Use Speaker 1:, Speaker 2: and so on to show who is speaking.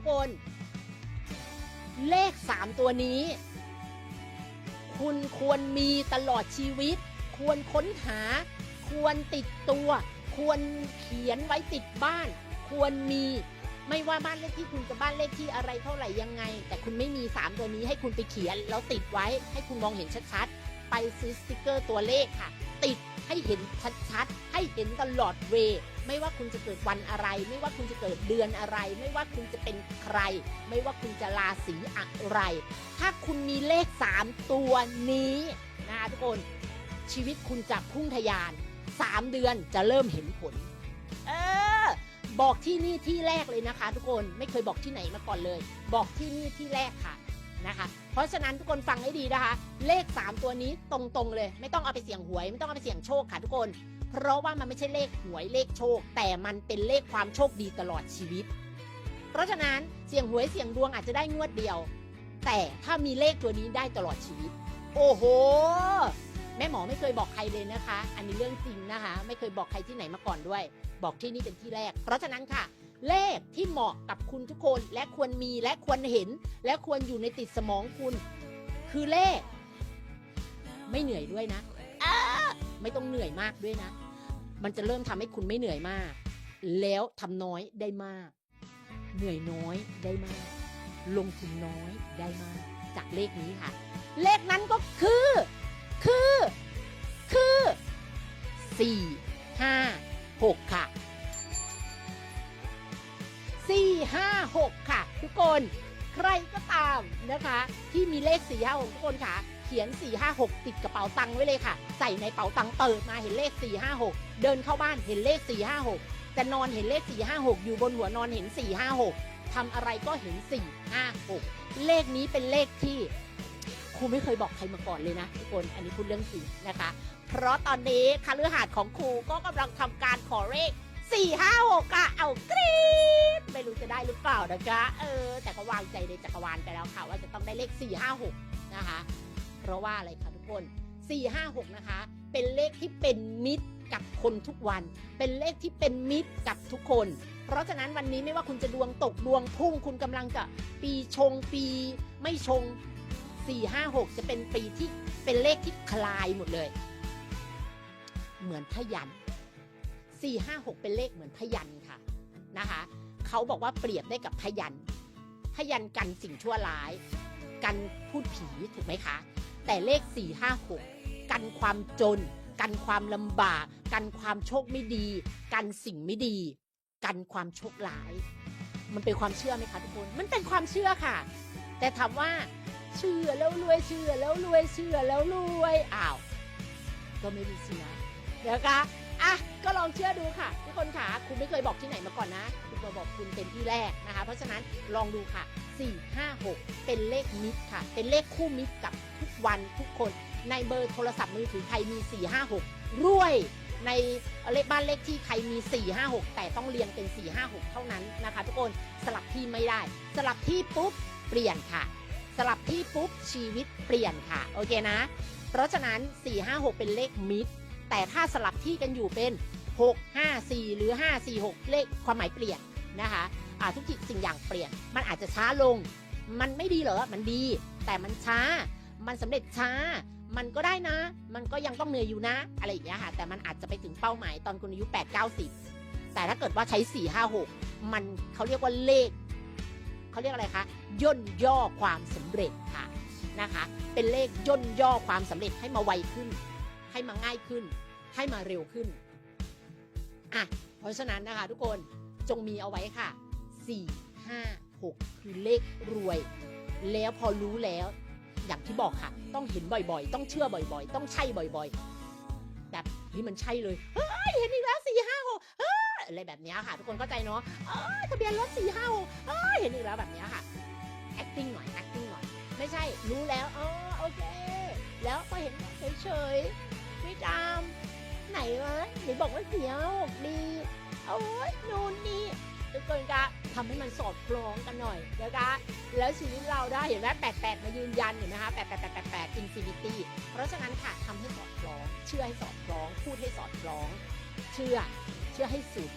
Speaker 1: ทุกคน เลขสามตัวนี้ คุณควรมีตลอดชีวิต ควรค้นหา ควรติดตัว ควรเขียนไว้ติดบ้าน ควรมีไม่ว่าบ้านเลขที่คุณจะบ้านเลขที่อะไรเท่าไหร่ยังไง แต่คุณไม่มีสามตัวนี้ให้คุณไปเขียนแล้วติดไว้ให้คุณมองเห็นชัดๆ ไปซื้อสติกเกอร์ตัวเลขค่ะ ติด ให้เห็นชัดๆ ให้เห็นตลอดเว ไม่ว่าคุณจะเกิดวันอะไร ไม่ว่าคุณจะเกิดเดือนอะไร ไม่ว่าคุณจะเป็นใคร ไม่ว่าคุณจะราศีอะไร ถ้าคุณมีเลข 3 ตัวนี้นะคะทุกคนชีวิตคุณจะพุ่งทะยาน 3 เดือนจะเริ่มเห็นผล เออ บอกที่นี่ที่แรกเลยนะคะ ทุกคนไม่เคยบอกที่ไหนมาก่อนเลย บอกที่นี่ที่แรกค่ะ นะคะ เพราะฉะนั้นทุกคนฟังให้ดีนะคะ เลข 3 ตัวนี้ตรงๆเลย ไม่ต้องเอาไปเสี่ยงหวย ไม่ต้องเอาไปเสี่ยงโชคค่ะทุกคน เพราะว่ามันไม่ใช่เลขหวยเลขโชค แต่มันเป็นเลขความโชคดีตลอดชีวิต เพราะฉะนั้นเสี่ยงหวยเสี่ยงดวงอาจจะได้งวดเดียว แต่ถ้ามีเลขตัวนี้ได้ตลอดชีวิต โอ้โหแม่หมอไม่เคยบอกใครเลยนะคะ อันนี้เรื่องจริงนะคะ ไม่เคยบอกใครที่ไหนมาก่อนด้วย บอกที่นี่เป็นที่แรก เพราะฉะนั้นค่ะ เลขที่เหมาะกับคุณทุกคนและควรมีและควรเห็น และควรอยู่ในติดสมองคุณ คือเลข ไม่เหนื่อยด้วยนะอไม่ต้องเหนื่อยมากด้วยนะ มันจะเริ่มทำให้คุณไม่เหนื่อยมาก แล้วทำน้อยได้มาก เหนื่อยน้อยได้มาก ลงทุนน้อยได้มาก จากเลขนี้ค่ะ เลขนั้นก็คือ คือ คือสี่ห้าหกค่ะ สี่ห้าหกค่ะ ทุกคนใครก็ตามนะคะ ที่มีเลขสี่ห้าหกทุกคนค่ะ เขียน 4 5 6 ติดกระเป๋าตังค์ไว้เลยค่ะ ใส่ในเป๋าตังค์เปิดมาเห็นเลข 4 5 6 เดินเข้าบ้านเห็นเลข 4 5 6 จะนอนเห็นเลข 4 5 6 อยู่บนหัวนอนเห็น 4 5 6ทำอะไรก็เห็น 4 5 6 เลขนี้เป็นเลขที่ครูไม่เคยบอกใครมาก่อนเลยนะทุกคนอันนี้พูดเรื่องจริงนะคะ เพราะตอนนี้คฤหาสน์ของครูก็กำลังทำการขอเลข 4 5 6อะเอากรี๊ดไม่รู้จะได้หรือเปล่านะคะเออ แต่ก็วางใจในจักรวาลไปแล้วค่ะว่าจะต้องได้เลข4 5 6นะคะ เพราะว่าอะไรคะทุกคน4 5 6นะคะ เป็นเลขที่เป็นมิตรกับคนทุกวัน เป็นเลขที่เป็นมิตรกับทุกคน เพราะฉะนั้นวันนี้ไม่ว่าคุณจะดวงตกดวงพุ่งคุณกำลังจะปีชงปีไม่ชง 4 5 6 จะเป็นปีที่เป็นเลขที่คลายหมดเลย เหมือนพยัน 4 5 6 เป็นเลขเหมือนพยันค่ะนะคะเขาบอกว่าเปรียบได้กับพยัน พยันกันสิ่งชั่วร้าย กันพูดผีถูกไหมคะ แต่เลข 4 5 6 กันความจน กันความลำบาก กันความโชคไม่ดี กันสิ่งไม่ดี กันความโชคร้าย มันเป็นความเชื่อไหมคะทุกคน มันเป็นความเชื่อค่ะ แต่ถามว่าเชื่อแล้วรวยเชื่อแล้วรวยเชื่อแล้วรวยอ้าวก็ไม่ได้เชื่อเดี๋ยวคะ อะก็ลองเชื่อดูค่ะ ทุกคนค่ะ คุณไม่เคยบอกที่ไหนมาก่อนนะ คุณมาบอกคุณเป็นที่แรกนะคะ เพราะฉะนั้นลองดูค่ะ 4 5 6 เป็นเลขมิตรค่ะ เป็นเลขคู่มิตรกับทุกวันทุกคนในเบอร์โทรศัพท์มือถือใครมี 4 5 6รวยในเลขบ้านเลขที่ใครมี 4 5 6 แต่ต้องเรียงเป็น 4 5 6 เท่านั้นนะคะ ทุกคนสลับที่ไม่ได้ สลับที่ปุ๊บเปลี่ยนค่ะ สลับที่ปุ๊บชีวิตเปลี่ยนค่ะ โอเคนะ เพราะฉะนั้น 4 5 6 เป็นเลขมิตร แต่ถ้าสลับที่กันอยู่เป็น 6 5 4 หรือ 5 4 6 เลขความหมายเปลี่ยนนะคะอ่าทุกสิ่งอย่างเปลี่ยน มันอาจจะช้าลง มันไม่ดีเหรอ มันดี แต่มันช้า มันสำเร็จช้า มันก็ได้นะ มันก็ยังต้องเหนื่อยอยู่นะ อะไรอย่างเงี้ยค่ะ แต่มันอาจจะไปถึงเป้าหมายตอนคุณอายุ 8 9 0 แต่ถ้าเกิดว่าใช้ 4 5 6 มันเขาเรียกว่าเลข เขาเรียกอะไรคะ ย่นย่อความสำเร็จค่ะนะคะ เป็นเลขย่นย่อความสำเร็จให้มาไวขึ้น ให้มาง่ายขึ้น ให้มาเร็วขึ้นอะเพราะฉะนั้นนะคะทุกคนจงมีเอาไว้ค่ะ 4 5 6 คือเลขรวย แล้วพอรู้แล้วอย่างที่บอกค่ะ ต้องเห็นบ่อยๆ ต้องเชื่อบ่อยๆ ต้องใช่บ่อยๆ แบบเฮ้ยมันใช่เลยเฮ้ยเห็นอีกแล้วสี่ห้าหกเฮ้ยอะไรแบบนี้ค่ะ ทุกคนเข้าใจเนาะเอ้ยทะเบียนรถสี่ห้าหกเอ้ยเห็นอีกแล้วแบบนี้ค่ะ acting หน่อย acting หน่อย ไม่ใช่รู้แล้วอ๋อโอเค แล้วก็เห็นเฉยๆ ไม่จำไหนวะไหนบอกว่าเสียหกดี โอ้ยนู่นนี่ทุกคนกะทำให้มันสอดคล้องกันหน่อยนะคะแล้วชีวิตเราได้เห็นไหมแปดแปดมายืนยันเห็นไหมคะแปดแปดแปดแปดแปดอินฟินิตี้เพราะฉะนั้นค่ะทำให้สอดคล้อง เชื่อให้สอดคล้อง พูดให้สอดคล้อง เชื่อ เชื่อให้สุด